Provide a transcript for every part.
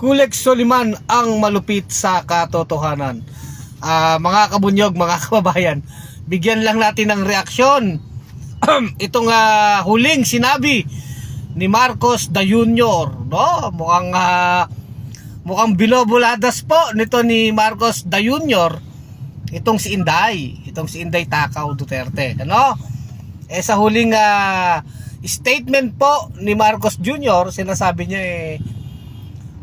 Kulex Soliman ang malupit sa katotohanan. Ah, mga kabunyog, mga kababayan, bigyan lang natin ng reaksyon. Itong ah, huling sinabi ni Marcos da Junior, no? Mukhang ah, mukhang binobuladas po nito ni Marcos da Junior itong si Inday, itong si Inday Takaw Duterte, ano? Eh sa huling ah, statement po ni Marcos Jr., sinasabi niya eh,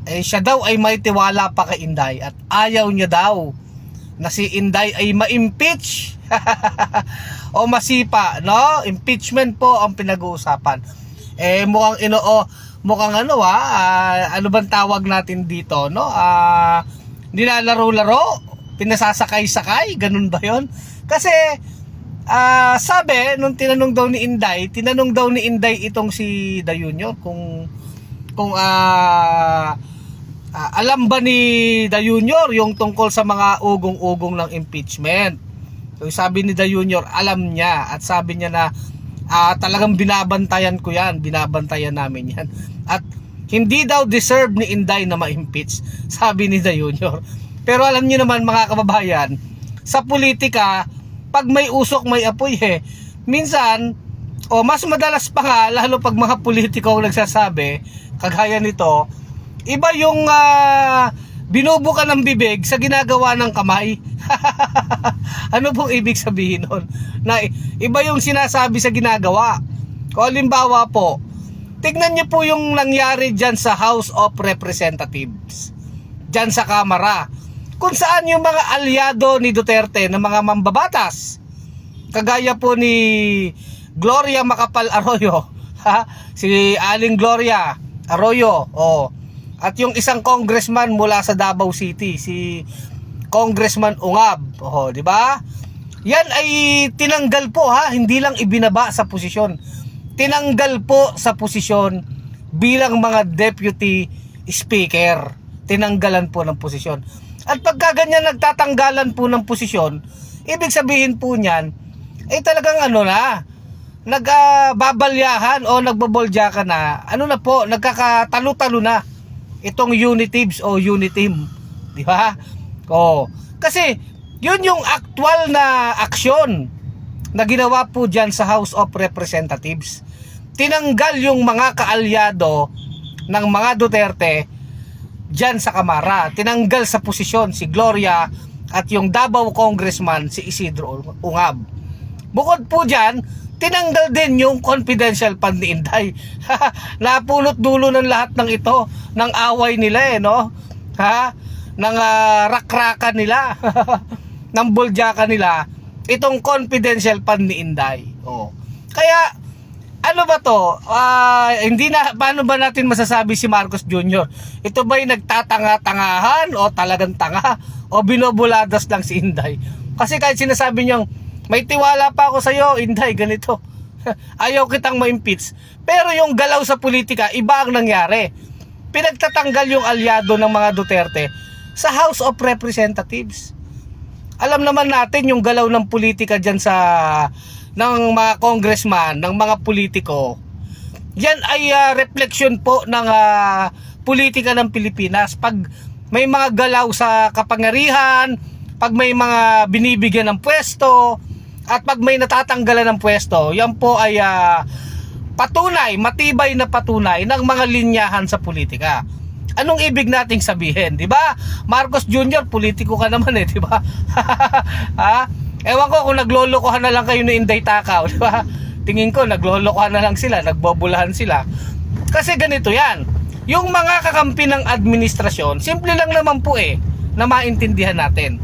eh siya daw ay may tiwala pa kay Inday at ayaw niya daw na si Inday ay ma-impeach o masipa, no? Impeachment po ang pinag-uusapan. Eh mukhang inoo, mukhang ano ah, ah, ano bang tawag natin dito, no? Ah, nilalaro-laro, pinasasakay-sakay, ganun ba 'yon? Kasi Ah, sabi nung tinanong daw ni Inday, tinanong daw ni Inday itong si Da Junior kung kung ah ah, alam ba ni Da Junior yung tungkol sa mga ugong-ugong ng impeachment. So sabi ni Da Junior, alam niya at sabi niya na ah, talagang binabantayan ko 'yan, binabantayan namin 'yan. At hindi daw deserve ni Inday na ma-impeach, sabi ni Da Junior. Pero alam niyo naman mga kababayan, sa politika, pag may usok may apoy eh. Minsan, o mas madalas pa nga, lalo pag mga politiko ang nagsasabi, kagaya nito, iba yung ah, binubuka ng bibig sa ginagawa ng kamay. ano pong ibig sabihin nun? Na iba yung sinasabi sa ginagawa. Kung halimbawa po, tignan niyo po yung nangyari dyan sa House of Representatives. Dyan sa Kamara kung saan yung mga alyado ni Duterte ng mga mambabatas kagaya po ni Gloria Macapal Arroyo ha? si Aling Gloria Arroyo oh. At yung isang congressman mula sa Davao City si Congressman Ungab. Oh, di ba? Yan ay tinanggal po ha? Hindi lang ibinaba sa posisyon. Tinanggal po sa posisyon bilang mga deputy speaker. Tinanggalan po ng posisyon. At pagka ganyan nagtatanggalan po ng posisyon, ibig sabihin po niyan, eh talagang ano na, nagbabalyahan o nagbabolja na, ano na po, nagkakatalo-talo na itong unitives o uniteam. Di ba? O, kasi yun yung actual na aksyon na ginawa po dyan sa House of Representatives. Tinanggal yung mga kaalyado ng mga Duterte dyan sa Kamara. Tinanggal sa posisyon si Gloria at yung Davao Congressman si Isidro Ungab. Bukod po dyan, tinanggal din yung confidential fund ni Inday. Napulot dulo ng lahat ng ito, ng away nila eh, no? Ha? Ng uh, rakrakan nila, ng buljakan nila, itong confidential fund ni Inday. Oh. Kaya, ano ba to? Ah, hindi na paano ba natin masasabi si Marcos Jr. Ito ba'y nagtatanga-tangahan o talagang tanga o binobuladas lang si Inday? Kasi kahit sinasabi niyang may tiwala pa ako sa iyo, Inday, ganito. Ayaw kitang ma-impeach. Pero yung galaw sa politika, iba ang nangyari. Pinagtatanggal yung alyado ng mga Duterte sa House of Representatives. Alam naman natin yung galaw ng politika dyan sa ng mga congressman, ng mga politiko, yan ay uh, reflection po ng uh, politika ng Pilipinas. Pag may mga galaw sa kapangyarihan, pag may mga binibigyan ng pwesto, at pag may natatanggalan ng pwesto, yan po ay uh, patunay, matibay na patunay ng mga linyahan sa politika. Anong ibig nating sabihin, 'di ba? Marcos Jr. politiko ka naman eh, 'di ba? ha? Ewan ko kung naglolokohan na lang kayo ni Inday Takaw, di ba? Tingin ko, naglolokohan na lang sila, nagbobulahan sila. Kasi ganito yan. Yung mga kakampi ng administrasyon, simple lang naman po eh, na maintindihan natin.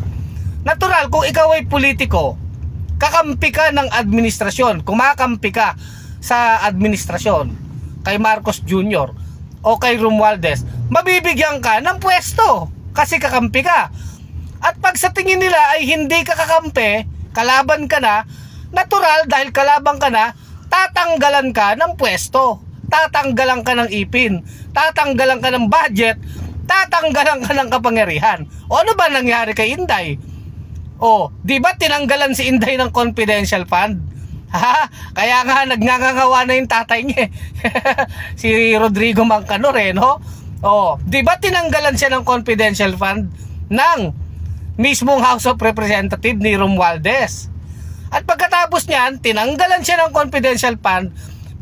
Natural, kung ikaw ay politiko, kakampi ka ng administrasyon, kumakampi ka sa administrasyon, kay Marcos Jr. o kay Romualdez, mabibigyan ka ng pwesto kasi kakampi ka. At pag sa tingin nila ay hindi ka kakampi, kalaban ka na, natural dahil kalaban ka na, tatanggalan ka ng pwesto. Tatanggalan ka ng ipin. Tatanggalan ka ng budget. Tatanggalan ka ng kapangyarihan. O ano ba nangyari kay Inday? O, di ba tinanggalan si Inday ng confidential fund? Ha? Kaya nga nagngangawa na yung tatay niya. eh. si Rodrigo Mancanor eh? Oh, 'di ba tinanggalan siya ng confidential fund ng mismong House of Representative ni Romualdez. At pagkatapos niyan, tinanggalan siya ng confidential fund,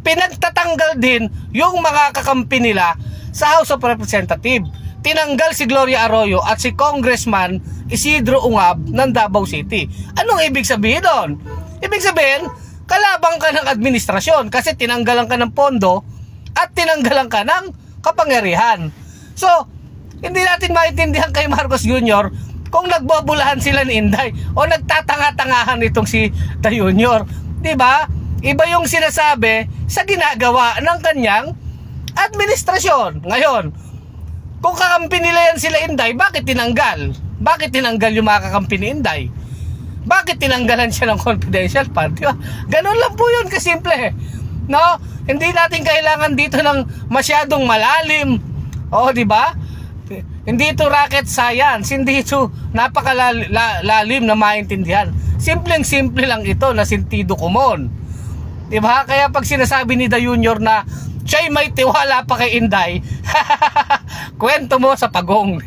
pinagtatanggal din yung mga kakampi nila sa House of Representative. Tinanggal si Gloria Arroyo at si Congressman Isidro Ungab ng Davao City. Anong ibig sabihin doon? Ibig sabihin, kalabang ka ng administrasyon kasi tinanggalan ka ng pondo at tinanggalan ka ng kapangyarihan. So, hindi natin maintindihan kay Marcos Jr. kung nagbobulahan sila ni Inday o nagtatanga-tangahan itong si Da Jr. 'Di ba? Iba yung sinasabi sa ginagawa ng kanyang administrasyon. Ngayon, kung kakampi nila yan sila Inday, bakit tinanggal? Bakit tinanggal yung mga kakampi ni Inday? Bakit tinanggalan siya ng confidential fund? Di ba? Ganun lang po yun kasimple. No? Hindi natin kailangan dito ng masyadong malalim. O, di ba? Hindi ito rocket science. Hindi ito napakalalim na maintindihan. Simpleng-simple lang ito na sentido common. Di ba? Kaya pag sinasabi ni Da Junior na siya'y may tiwala pa kay Inday, kwento mo sa pagong.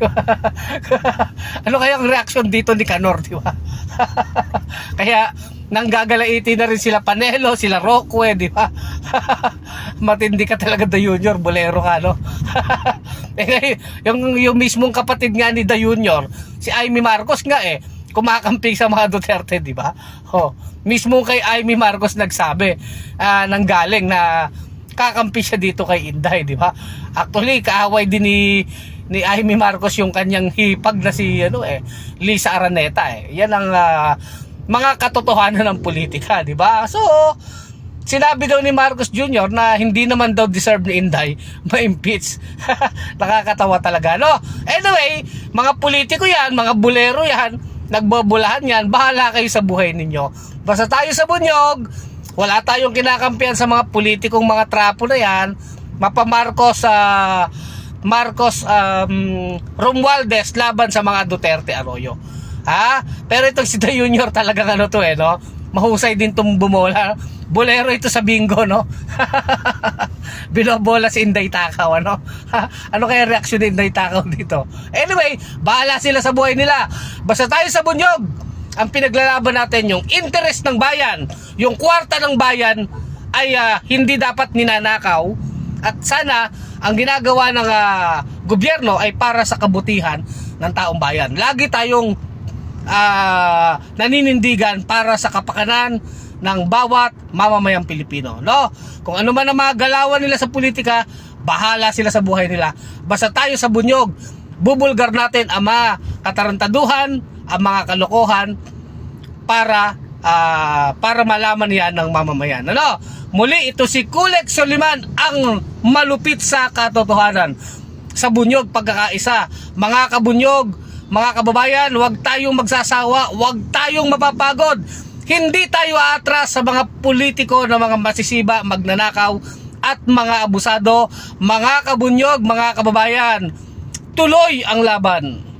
ano kaya ang reaction dito ni Kanor, di ba? kaya nanggagalaiti na rin sila Panelo, sila Rockwell, di ba? Matindi ka talaga Da Junior, bolero ka, no? eh, yung, yung mismong kapatid nga ni Da Junior, si Amy Marcos nga eh, kumakampi sa mga Duterte, di ba? Oh, mismo kay Amy Marcos nagsabi ah, nang galing na kakampi siya dito kay Inday, di ba? Actually, kaaway din ni ni Amy Marcos yung kanyang hipag na si ano eh Lisa Araneta eh. Yan ang ah, mga katotohanan ng politika, di ba? So, sinabi daw ni Marcos Jr. na hindi naman daw deserve ni Inday ma-impeach. Nakakatawa talaga, no? Anyway, mga politiko yan, mga bulero yan, nagbabulahan yan, bahala kayo sa buhay ninyo. Basta tayo sa bunyog, wala tayong kinakampihan sa mga politikong mga trapo na yan, mapa Marcos sa Marcos um, Romualdez laban sa mga Duterte Arroyo. Ha? Pero itong si Da Junior talagang ano to eh, no? Mahusay din tong bumola. Bolero ito sa bingo, no? Binobola si Inday Takaw, ano? ano kaya reaction ni Inday Takaw dito? Anyway, bahala sila sa buhay nila. Basta tayo sa bunyog, ang pinaglalaban natin yung interest ng bayan, yung kwarta ng bayan ay ah, hindi dapat ninanakaw at sana ang ginagawa ng ah, gobyerno ay para sa kabutihan ng taong bayan. Lagi tayong ah, naninindigan para sa kapakanan ng bawat mamamayang Pilipino. No? Kung ano man ang mga galawan nila sa politika, bahala sila sa buhay nila. Basta tayo sa bunyog, bubulgar natin ang mga katarantaduhan, ang mga kalokohan para ah, para malaman yan ng mamamayan. Ano? Muli, ito si Kulek Soliman ang malupit sa katotohanan sa bunyog pagkakaisa. Mga kabunyog, mga kababayan, huwag tayong magsasawa, huwag tayong mapapagod. Hindi tayo atras sa mga politiko na mga masisiba, magnanakaw at mga abusado, mga kabunyog, mga kababayan. Tuloy ang laban.